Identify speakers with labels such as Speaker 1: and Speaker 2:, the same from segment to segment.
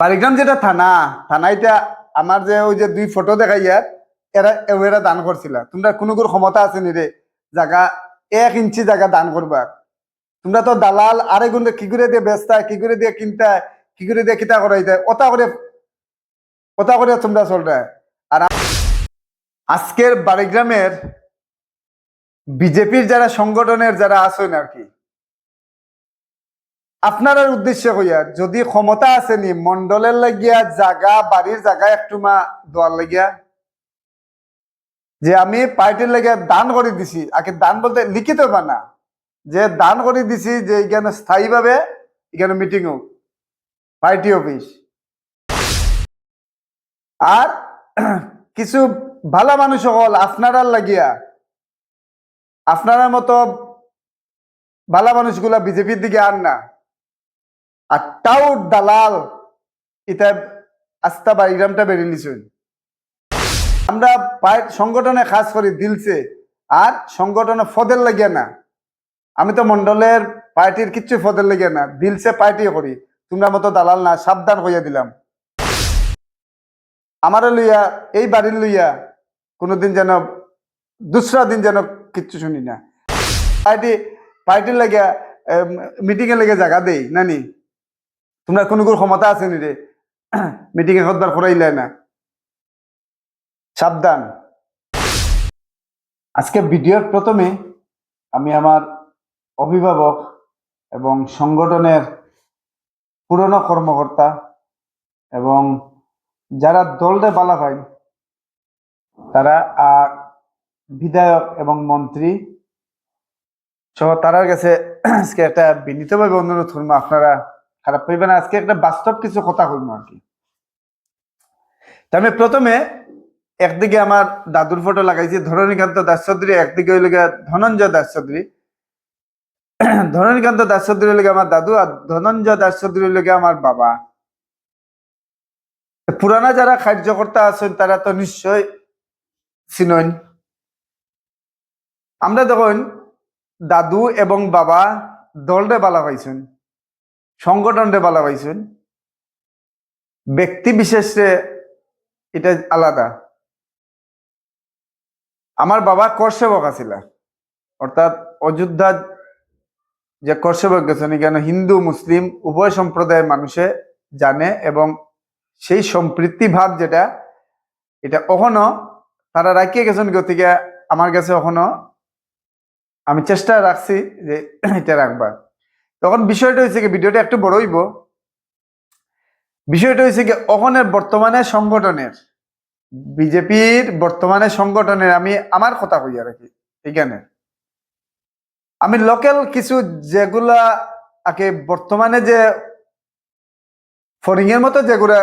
Speaker 1: বারিগ্রাম যেটা থানা থানাইটা আমার যে ওই যে দুই ফটো দেখাই এরা এরা দান করছিল। তোমরা কোনো কোনো ক্ষমতা আছে নি রে? জায়গা এক ইঞ্চি জায়গা দান করবা। তোমরা তো দালাল, আরে গুণ কি করে দিয়ে বেচতা কি করে দিয়ে কিনতা কি করে দিয়ে কিতা করাইতে ওটা করে ওটা করে তোমরা চলটা আর আজকের বারিগ্রামের বিজেপির যারা সংগঠনের যারা আছেন আর কি আপনার উদ্দেশ্য হইয়া, যদি ক্ষমতা আছে নি মন্ডলের লাগিয়া জাগা, বাড়ির জাগা একটু মা দোয়ার লাগিয়া। যে আমি পার্টির লাগিয়া দান করে দিছি, আগে দান বলতে লিখিত বানা যে দান করে দিছি, যে এখানে স্থায়ীভাবে এখানে মিটিং হোক, পার্টি অফিস। আর কিছু ভালো মানুষ হল আপনারার লাগিয়া, আপনারা মতো ভালো মানুষগুলা বিজেপির দিকে আন না। আর টাউট দালাল, এটা আস্তা বাড়িগ্রামটা বেরিয়ে নিছেন আমরা সংগঠনে খাস করি দিলছে, আর সংগঠনে ফদের লাগিয়া না। আমি তো মন্ডলের পার্টির কিচ্ছু ফদের লাগিয়া না, দিলছে পার্টি করি। তোমরা মতো দালাল না, সাবধান হইয়া দিলাম। আমারও লইয়া, এই বাড়ির লইয়া কোনোদিন যেন, দুসরা দিন যেন কিচ্ছু শুনি না। পার্টি, পার্টির লাগিয়া মিটিং এর লেগে জায়গা দেই, নানি? তোমরা কোনো কোনো ক্ষমতা আছে নি রে? মিটিং এ কতবার করাইলে না। সাবধান। আজকে ভিডিওর প্রথমে আমি আমার অভিভাবক এবং সংগঠনের পুরনো কর্মকর্তা এবং যারা দলটা বালা পাই তারা বিধায়ক এবং মন্ত্রী সহ তারার কাছে আজকে একটা বিনীতভাবে অনুরোধ করব আপনারা খারাপ পাইবে না। আজকে একটা বাস্তব কিছু কথা কইবো আর কি। আমি প্রথমে একদিকে আমার দাদুর ফটো লাগাইছি ধরণীকান্ত দাস চৌধুরী একদিকে হইল গিয়া ধনঞ্জয় দাস চৌধুরী ধরণীকান্ত দাস চৌধুরী হইল আমার দাদু আর ধনঞ্জয় দাস চৌধুরী হইল আমার বাবা। পুরানা যারা কার্যকর্তা আছেন, তারা তো নিশ্চয় চিনইন আমরা দেখুন দাদু এবং বাবা দলরে বালা পাইছেন। সংগঠনরে বালা পাইছেন। ব্যক্তি বিশেষে এটা আলাদা। আমার বাবা করসেবক আছিল। অর্থাৎ অযোধ্যা যে করসেবক গেছেন কেন হিন্দু, মুসলিম, উভয় সম্প্রদায়ের মানুষে জানে এবং সেই সম্পৃক্তি ভাব যেটা, এটা কখনো তারা রাখিয়ে গেছেন গতিকে আমার কাছে কখনো আমি চেষ্টা রাখছি যে এটা রাখবার। তখন বিষয়টা হয়েছে কি, ভিডিওটা একটু বড় হইব। বিষয়টা হয়েছে কি ওখানের বর্তমানে সংগঠনের, বিজেপির বর্তমানে সংগঠনের আমি আমার কথা কইয়া রাখি এখানে আমি লোকাল কিছু যেগুলা আগে বর্তমানে যে ফরিং এর মতো যেগুলা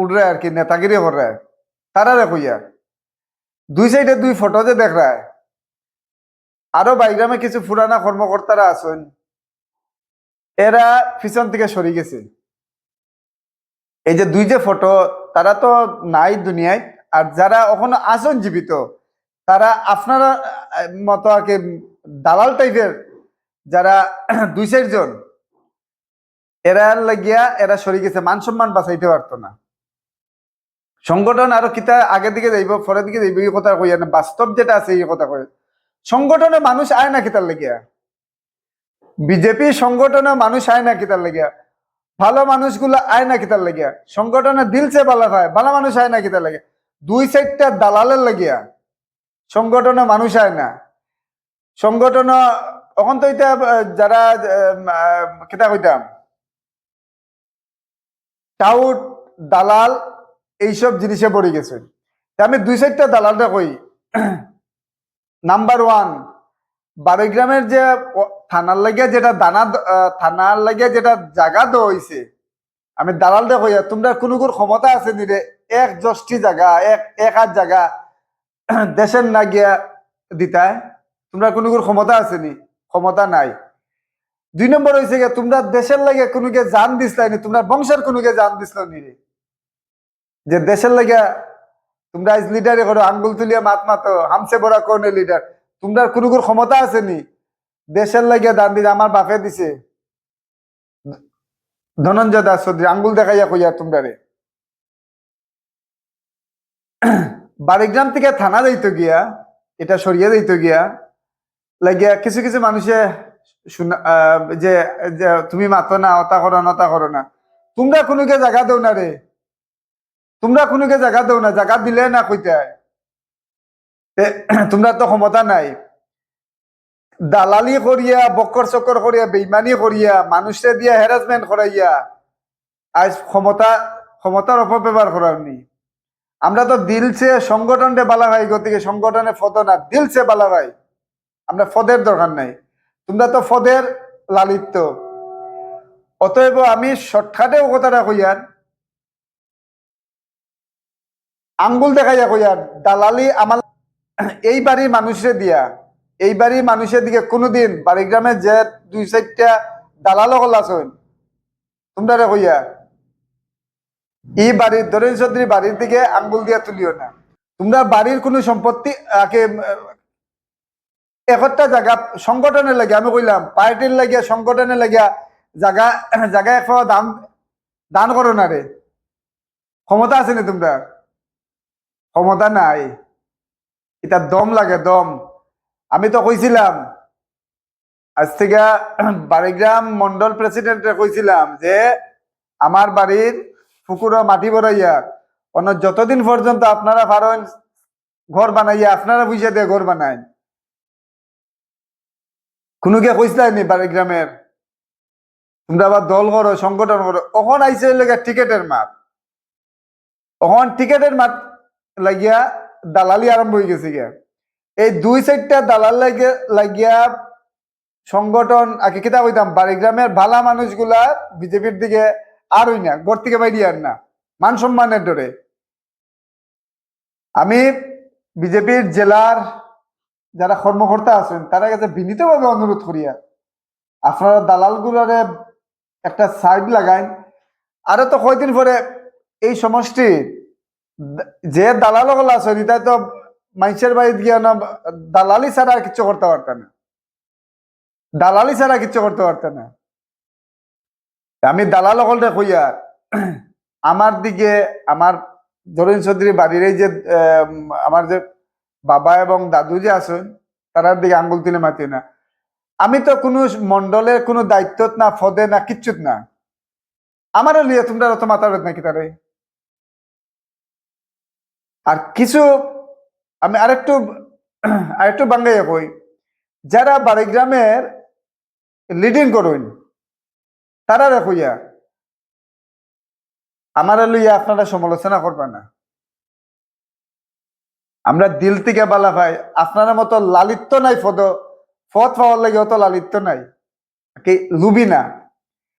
Speaker 1: উড়ে আর কি, নেতাগিরি করে, তারা রে কইয়া, দুই সাইডে দুই ফটো যে দেখ রায় আরও বাইগ্রামে কিছু পুরানা কর্মকর্তারা আছেন এরা পিছন থেকে সরে গেছে। এই যে দুই যে ফটো তারা তো নাই দুনিয়ায়, আর যারা ওখানে আসন জীবিত, তারা আপনারা মতো কি দালাল টাইপের যারা দুই চারজন এরা লাগিয়া এরা সরে গেছে, মান সম্মান বাঁচাইতে পারতো না। সংগঠন আরও কিতা আগের দিকে যাইব, পরের দিকে যাইব, এই কথা কইয়া না, বাস্তব যেটা আছে এই কথা কই সংগঠনে মানুষ আয় না কিতার লেগিয়া। বিজেপি সংগঠনে মানুষ আয় না কিতার লাগিয়া? ভালো মানুষগুলো আয় না কিতার লেগিয়া? সংগঠনে দিলছে ভালো হয় ভালো মানুষ আয় না কিতার লেগে দুই সাইডটা দালালের লাগিয়া। সংগঠনে মানুষ আয় না। সংগঠন এখন তো এটা যারা কিতা কইতাম? টাউট, দালাল, এইসব জিনিসে পড়ে গেছে। আমি দুই সাইডটা দালালটা কই? নাম্বার ওয়ান বারোগ্রামের যে থানার লাগিয়া যেটা দানা থানার লাগিয়া যেটা জায়গা দেওয়া হয়েছে আমি দালাল কইয়া তোমরা কোনো কোনো ক্ষমতা আছে নিরে এক দশটি জায়গা এক এক হাত জায়গা দেশের না গিয়া দিতায়, তোমরা কোনো কোনো ক্ষমতা আছে নি? ক্ষমতা নাই। দুই নম্বর হয়েছে গিয়া, তোমরা দেশের লাগে কোনোকে জান দিসলাই নি, তোমরা বংশের কোনোকে জান দিসলাম নি যে দেশের লাগে তোমরা আজ লিডারে করো, আঙ্গুল তুলিয়া মাত মাতো হামসে বড় কোন লিডার তোমরা কোনো কোনো ক্ষমতা আছে নি? দেশের লাগে দান দিতে আমার বাপে দিছে। ধনঞ্জয় দাস চৌধুরী, আঙ্গুল দেখাইয়া কইয়া তোমরা রে বাড়িগ্রাম থেকে থানা যাইতো গিয়া, এটা সরিয়ে যাইতো গিয়া, লাগিয়া কিছু কিছু মানুষে যে তুমি মাতো না অতা করো না অতা করো না। তোমরা কোনোকে জায়গা দেও না রে। তোমরা কোনোকে জায়গা দেও না, জায়গা দিলে না কইতে তোমরা তো ক্ষমতা নাই। দালালি করিয়া, বক্কর চক্কর করিয়া, বেইমানি করিয়া, মানুষে দিয়া হ্যারাসমেন্ট করাইয়া, আজ ক্ষমতা, ক্ষমতার অপব্যবহার করার নি আমরা তো দিলছে সংগঠনটা বালা ভাই গতিকে সংগঠনে ফদ না দিলছে বালা ভাই আমরা ফদের দরকার নাই। তোমরা তো ফদের লালিত্য। অতএব আমি শর্টকাটে ও কথাটা কইয়ার আঙ্গুল দেখাইয়া কইয়ার দালালি আমার এই বাড়ির মানুষের দিয়া, এই বাড়ির মানুষের দিকে কোনোদিন বাড়িগ্রামে যে দুই চারটা দালাল হল আছেন, তোমরা কইয়া এই বাড়ির দরেন চৌধুরী বাড়ির দিকে আঙ্গুল দিয়া তুলিও না। তোমরা বাড়ির কোনো সম্পত্তি একটা জায়গা সংগঠনের লাগে, আমি কইলাম, পার্টির লাগিয়া সংগঠনের লাগিয়া জায়গা জায়গা পাওয়া দান দান করো না রে। ক্ষমতা আছে না তোমরা? ক্ষমতা নাই। এটা দম লাগে, দম। আমি তো কইছিলাম, আজ থেকে বাড়িগ্রাম মন্ডল প্রেসিডেন্টে কইছিলাম যে, আমার বাড়ির পুকুরে মাটি বড়াইয়া অন্য যতদিন পর্যন্ত আপনারা পারেন ঘর বানাইয়া, আপনারা বুঝে দিয়ে ঘর বানায় কোনো কে কইসলাই বাড়িগ্রামের তোমরা আবার দল করো, সংগঠন করো কখন আইসে লেগে টিকেটের মাপ। তখন টিকেটের মাপ লাগিয়া দালালি আরম্ভ হয়ে গেছে গিয়া। এই দুই সাইডটা দালাল লাগে লাগিয়া সংগঠন, আগে কিতা কইতাম, বাড়িগ্রামের ভালা মানুষগুলা বিজেপির দিকে আর হই না, ঘর থেকে বাইরে আর না, মান সম্মানের ডরে আমি বিজেপির জেলার যারা কর্মকর্তা আছেন তারা কাছে বিনীতভাবে অনুরোধ করিয়া, আপনারা দালালগুলারে একটা সাইড লাগাইন। আরও তো কয়দিন পরে এই সমষ্টি যে দালালগুলো আছে এটা তো মানুষের বাড়ি গিয়ে না, দালালি ছাড়া আর কিচ্ছু করতে পারত না। দালালি ছাড়া কিচ্ছু করতে পারত না। আমি দালাল হলরে কইয়া আমার দিকে, আমার ধরেন চৌধুরী বাড়ির এই যে আমার যে বাবা এবং দাদু যে আছেন তারার দিকে আঙ্গুল তুলে মাতি না। আমি তো কোনো মন্ডলের কোনো দায়িত্বত না ফদে না, কিচ্ছুত না। আমারও লিয়ে তোমরা অত মাথা নাকি তারে? আর কিছু আমি আরেকটু আরেকটু বাঙ্গাইয়া কই। যারা বাড়িগ্রামের লিডিং করুন, তারা দেখুইয়া, আমার লইয়া আপনারা সমালোচনা করবে না। আমরা দিল থেকে বালা ভাই, আপনার মতো লালিত্য নাই ফদ ফদ পাওয়ার লাগে অত লালিত্য নাই। কি, লুবি না।